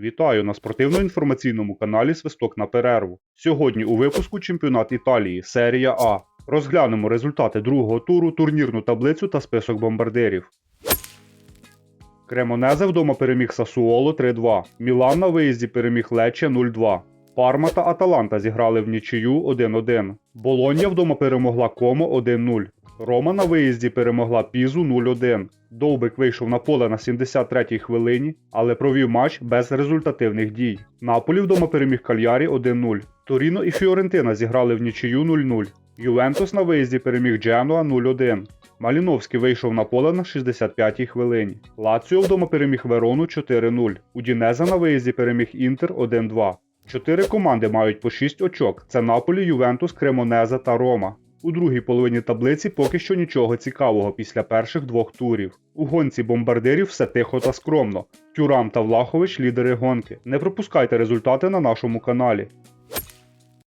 Вітаю на спортивно-інформаційному каналі Свисток на перерву. Сьогодні у випуску чемпіонат Італії, серія А. Розглянемо результати другого туру, турнірну таблицю та список бомбардирів. Кремонезе вдома переміг Сасуоло 3-2. Мілан на виїзді переміг Лече 0-2. Парма та Аталанта зіграли в нічию 1-1. Болонья вдома перемогла Комо 1-0. Рома на виїзді перемогла Пізу 0-1. Довбик вийшов на поле на 73-й хвилині, але провів матч без результативних дій. Наполі вдома переміг Кальярі 1-0. Торіно і Фіорентина зіграли в нічию 0-0. Ювентус на виїзді переміг Дженуа 0-1. Маліновський вийшов на поле на 65-й хвилині. Лаціо вдома переміг Верону 4-0. Удінеза на виїзді переміг Інтер 1-2. Чотири команди мають по 6 очок: це Наполі, Ювентус, Кремонеза та Рома. У другій половині таблиці поки що нічого цікавого після перших двох турів. У гонці бомбардирів все тихо та скромно. Тюрам та Влахович лідери гонки. Не пропускайте результати на нашому каналі.